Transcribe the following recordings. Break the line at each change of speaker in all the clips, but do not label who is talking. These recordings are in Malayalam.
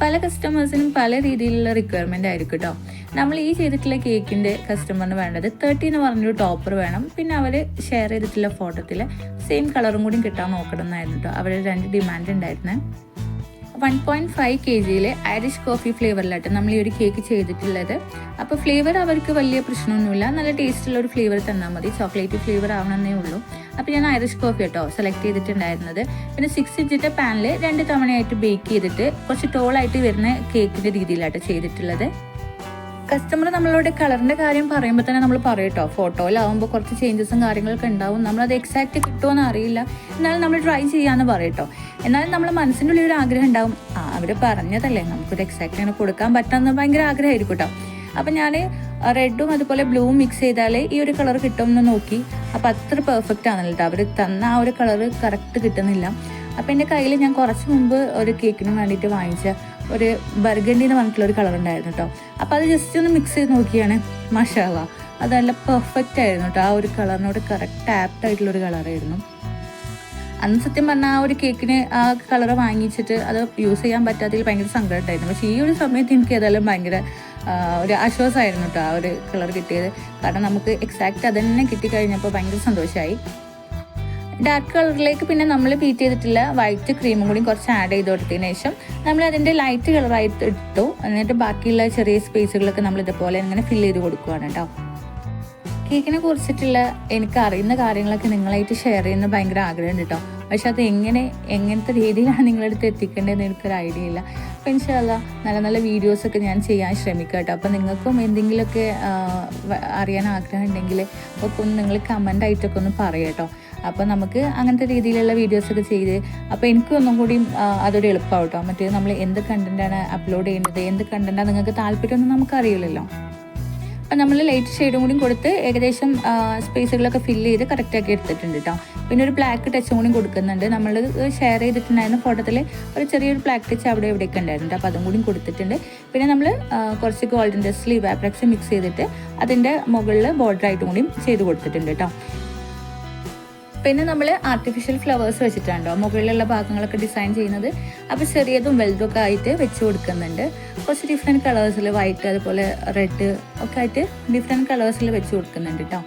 പല കസ്റ്റമേഴ്സിനും പല രീതിയിലുള്ള റിക്വയർമെന്റ് ആയിരിക്കും കേട്ടോ നമ്മൾ ഈ ചെയ്തിട്ടുള്ള കേക്കിന്റെ കസ്റ്റമറിന് വേണ്ടത് തേർട്ടി എന്ന് പറഞ്ഞൊരു ടോപ്പർ വേണം. പിന്നെ അവർ ഷെയർ ചെയ്തിട്ടുള്ള ഫോട്ടോത്തിൽ സെയിം കളറും കൂടി കിട്ടാൻ നോക്കണം എന്നായിരുന്നു കേട്ടോ അവരുടെ രണ്ട് ഡിമാൻഡ് ഉണ്ടായിരുന്നത് വൺ പോയിന്റ് ഫൈവ് കെ ജിയിൽ ഐറിഷ് കോഫി ഫ്ലേവറിലായിട്ട് നമ്മൾ ഈ ഒരു കേക്ക് ചെയ്തിട്ടുള്ളത്. അപ്പോൾ ഫ്ലേവർ അവർക്ക് വലിയ പ്രശ്നമൊന്നുമില്ല. നല്ല ടേസ്റ്റുള്ള ഒരു ഫ്ലേവർ തന്നാൽ മതി. ചോക്ലേറ്റ് ഫ്ലേവർ ആവണമെന്നേ ഉള്ളൂ. അപ്പോൾ ഞാൻ ഐറിഷ് കോഫി കേട്ടോ സെലക്ട് ചെയ്തിട്ടുണ്ടായിരുന്നത്. പിന്നെ സിക്സ് ഇഞ്ചിന്റെ പാനിൽ രണ്ട് തവണയായിട്ട് ബേക്ക് ചെയ്തിട്ട് കുറച്ച് ടോളായിട്ട് വരുന്ന കേക്കിന്റെ രീതിയിലായിട്ട് ചെയ്തിട്ടുള്ളത്. കസ്റ്റമർ നമ്മളോട് കളറിന്റെ കാര്യം പറയുമ്പോൾ തന്നെ നമ്മൾ പറയട്ടോ ഫോട്ടോയിലാവുമ്പോൾ കുറച്ച് ചേഞ്ചസും കാര്യങ്ങളൊക്കെ ഉണ്ടാവും. നമ്മളത് എക്സാക്റ്റ് കിട്ടുമോന്ന് അറിയില്ല. എന്നാലും നമ്മൾ ട്രൈ ചെയ്യാന്ന് പറയട്ടോ എന്നാലും നമ്മുടെ മനസ്സിന്റെ ഉള്ളിൽ ഒരു ആഗ്രഹം ഉണ്ടാവും. ആ അവർ പറഞ്ഞതല്ലേ നമുക്കൊരു എക്സാക്റ്റ് അങ്ങനെ കൊടുക്കാൻ പറ്റാമെന്ന് ഭയങ്കര ആഗ്രഹമായിരിക്കും കേട്ടോ അപ്പം ഞാൻ റെഡും അതുപോലെ ബ്ലൂവും മിക്സ് ചെയ്താലേ ഈ ഒരു കളർ കിട്ടുമെന്ന് നോക്കി. അപ്പം അത്ര പെർഫെക്റ്റ് ആണല്ലോ കേട്ടോ അവർ തന്ന ആ ഒരു കളർ കറക്റ്റ് കിട്ടുന്നില്ല. അപ്പം എന്റെ കയ്യിൽ ഞാൻ കുറച്ച് മുമ്പ് ഒരു കേക്കിന് വേണ്ടിയിട്ട് വാങ്ങിച്ച ഒരു ബർഗണ്ടി എന്ന് പറഞ്ഞിട്ടുള്ള ഒരു കളർ ഉണ്ടായിരുന്നു കേട്ടോ അപ്പോൾ അത് ജസ്റ്റ് ഒന്ന് മിക്സ് ചെയ്ത് നോക്കിയാണ്. മഷാല അത് നല്ല പെർഫെക്റ്റ് ആയിരുന്നു കേട്ടോ ആ ഒരു കളറിനോട് കറക്റ്റ് ആപ്റ്റ് ആയിട്ടുള്ള ഒരു കളറായിരുന്നു അന്ന് സത്യം പറഞ്ഞാൽ ആ ഒരു കേക്കിന് ആ കളർ വാങ്ങിച്ചിട്ട് അത് യൂസ് ചെയ്യാൻ പറ്റാത്തതിൽ ഭയങ്കര സങ്കടം ഉണ്ടായിരുന്നു പക്ഷേ ഈ ഒരു സമയത്ത് എനിക്ക് ഏതായാലും ഭയങ്കര ഒരു ആശ്വാസമായിരുന്നു കേട്ടോ ആ ഒരു കളർ കിട്ടിയത്. കാരണം നമുക്ക് എക്സാക്റ്റ് അത് തന്നെ കിട്ടിക്കഴിഞ്ഞപ്പോൾ ഭയങ്കര സന്തോഷമായി ഡാർക്ക് കളറിലേക്ക് പിന്നെ നമ്മൾ ബീറ്റ് ചെയ്തിട്ടില്ല വൈറ്റ് ക്രീമും കൂടി കുറച്ച് ആഡ് ചെയ്ത് കൊടുത്തതിന് ശേഷം നമ്മൾ അതിന്റെ ലൈറ്റ് കളറായിട്ട് ഇട്ടു. എന്നിട്ട് ബാക്കിയുള്ള ചെറിയ സ്പേസുകളൊക്കെ നമ്മൾ ഇതുപോലെ ഇങ്ങനെ ഫില്ല് ചെയ്ത് കൊടുക്കുകയാണ് കേട്ടോ കേക്കിനെ കുറിച്ചിട്ടുള്ള എനിക്ക് അറിയുന്ന കാര്യങ്ങളൊക്കെ നിങ്ങളായിട്ട് ഷെയർ ചെയ്യുന്ന ഭയങ്കര ആഗ്രഹമുണ്ട് കേട്ടോ പക്ഷെ അത് എങ്ങനെ എങ്ങനത്തെ രീതിയിലാണ് നിങ്ങളടുത്ത് എത്തിക്കേണ്ടതെന്ന് എനിക്കൊരു ഐഡിയ ഇല്ല. അപ്പം ഇൻഷാല്ല നല്ല നല്ല വീഡിയോസൊക്കെ ഞാൻ ചെയ്യാൻ ശ്രമിക്കാം കേട്ടോ അപ്പം നിങ്ങൾക്കും എന്തെങ്കിലുമൊക്കെ അറിയാൻ ആഗ്രഹം ഉണ്ടെങ്കിൽ ഒക്കെ ഒന്ന് നിങ്ങൾ കമന്റ് ആയിട്ടൊക്കെ ഒന്ന് പറയാം കേട്ടോ അപ്പം നമുക്ക് അങ്ങനത്തെ രീതിയിലുള്ള വീഡിയോസൊക്കെ ചെയ്ത് അപ്പോൾ എനിക്ക് ഒന്നും കൂടി അതൊരു എളുപ്പമാവും മറ്റേ നമ്മൾ എന്ത് കണ്ടന്റാണ് അപ്ലോഡ് ചെയ്യുന്നത് എന്ത് കണ്ടന്റാണ് നിങ്ങൾക്ക് താല്പര്യമൊന്നും നമുക്കറിയില്ലല്ലോ അപ്പം നമ്മൾ ലൈറ്റ് ഷെയ്ഡും കൂടി കൊടുത്ത് ഏകദേശം സ്പേസുകളൊക്കെ ഫില്ല് ചെയ്ത് കറക്റ്റാക്കി എടുത്തിട്ടുണ്ട് കേട്ടോ പിന്നെ ഒരു ബ്ലാക്ക് ടച്ചും കൂടി കൊടുക്കുന്നുണ്ട്. നമ്മൾ ഷെയർ ചെയ്തിട്ടുണ്ടായിരുന്ന ഫോട്ടോത്തിൽ ഒരു ചെറിയൊരു ബ്ലാക്ക് ടച്ച് അവിടെ ഇവിടെയൊക്കെ ഉണ്ടായിരുന്നു അപ്പോൾ അതും കൂടി കൊടുത്തിട്ടുണ്ട്. പിന്നെ നമ്മൾ കുറച്ച് ഗോൾഡൻ ഡസ്റ്റ് വാപ്രാക്സ് മിക്സ് ചെയ്തിട്ട് അതിന്റെ മുകളിൽ ബോർഡർ ആയിട്ടും കൂടി ചെയ്ത് കൊടുത്തിട്ടുണ്ട് കേട്ടോ പിന്നെ നമ്മൾ ആർട്ടിഫിഷ്യൽ ഫ്ലവേഴ്സ് വെച്ചിട്ടുണ്ടോ മുകളിലുള്ള ഭാഗങ്ങളൊക്കെ ഡിസൈൻ ചെയ്യുന്നത്. അപ്പോൾ ചെറിയതും വെൽഡൊക്കെ ആയിട്ട് വെച്ച് കൊടുക്കുന്നുണ്ട്. കുറച്ച് ഡിഫറെന്റ് കളേഴ്സിൽ വൈറ്റ് അതുപോലെ റെഡ് ഒക്കെ ആയിട്ട് ഡിഫറെന്റ് കളേഴ്സിൽ വെച്ച് കൊടുക്കുന്നുണ്ട് കേട്ടോ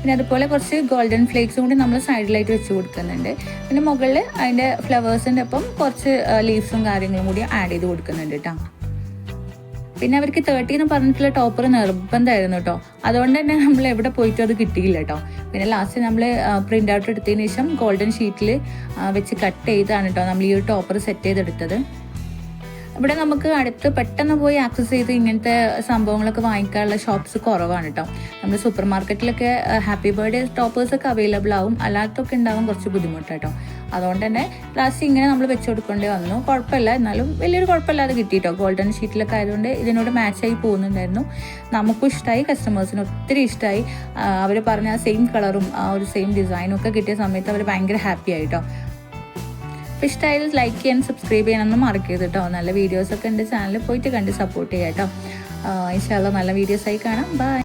പിന്നെ അതുപോലെ കുറച്ച് ഗോൾഡൻ ഫ്ലേക്സും കൂടി നമ്മൾ സൈഡിലായിട്ട് വെച്ച് കൊടുക്കുന്നുണ്ട്. പിന്നെ മുകളിൽ അതിന്റെ ഫ്ലവേഴ്സിന്റെ ഒപ്പം കുറച്ച് ലീവ്സും കാര്യങ്ങളും കൂടി ആഡ് ചെയ്ത് കൊടുക്കുന്നുണ്ട് കേട്ടോ പിന്നെ അവർക്ക് തേർട്ടി എന്ന് പറഞ്ഞിട്ടുള്ള ടോപ്പർ നിർബന്ധമായിരുന്നു കേട്ടോ അതുകൊണ്ട് തന്നെ നമ്മൾ എവിടെ പോയിട്ടും അത് കിട്ടിയില്ല കേട്ടോ പിന്നെ ലാസ്റ്റ് നമ്മൾ പ്രിന്റ് ഔട്ട് എടുത്തതിന് ശേഷം ഗോൾഡൻ ഷീറ്റിൽ വെച്ച് കട്ട് ചെയ്താണ് കേട്ടോ നമ്മൾ ഈ ഒരു ടോപ്പർ സെറ്റ് ചെയ്തെടുത്തത്. ഇവിടെ നമുക്ക് അടുത്ത് പെട്ടെന്ന് പോയി ആക്സസ് ചെയ്ത് ഇങ്ങനത്തെ സംഭവങ്ങളൊക്കെ വാങ്ങിക്കാനുള്ള ഷോപ്സ് കുറവാണ് കേട്ടോ നമ്മൾ സൂപ്പർ മാർക്കറ്റിലൊക്കെ ഹാപ്പി ബർത്ത്ഡേ ടോപ്പേഴ്സൊക്കെ അവൈലബിൾ ആവും. അല്ലാത്തൊക്കെ ഉണ്ടാവും കുറച്ച് ബുദ്ധിമുട്ടാണ് കേട്ടോ അതുകൊണ്ട് തന്നെ ലാസ്റ്റ് ഇങ്ങനെ നമ്മൾ വെച്ച് കൊടുക്കേണ്ടി വന്നു. കുഴപ്പമില്ല. എന്നാലും വലിയൊരു കുഴപ്പമില്ലാതെ കിട്ടിയിട്ടോ. ഗോൾഡൻ ഷീറ്റിലൊക്കെ ആയതുകൊണ്ട് ഇതിനോട് മാച്ചായി പോകുന്നുണ്ടായിരുന്നു. നമുക്കും ഇഷ്ടമായി കസ്റ്റമേഴ്സിന് ഒത്തിരി ഇഷ്ടമായി അവർ പറഞ്ഞ ആ സെയിം കളറും ആ ഒരു സെയിം ഡിസൈനും ഒക്കെ കിട്ടിയ സമയത്ത് അവർ ഭയങ്കര ഹാപ്പി ആയിട്ടോ. അപ്പോൾ ഇഷ്ടമായാലും ലൈക്ക് ചെയ്യാൻ സബ്സ്ക്രൈബ് ചെയ്യാനൊന്നും മറക്കരുത് കേട്ടോ നല്ല വീഡിയോസൊക്കെ ഉണ്ട്. ചാനലിൽ പോയിട്ട് കണ്ട് സപ്പോർട്ട് ചെയ്യാം കേട്ടോ ഇൻഷാല്ല നല്ല വീഡിയോസായി കാണാം. ബൈ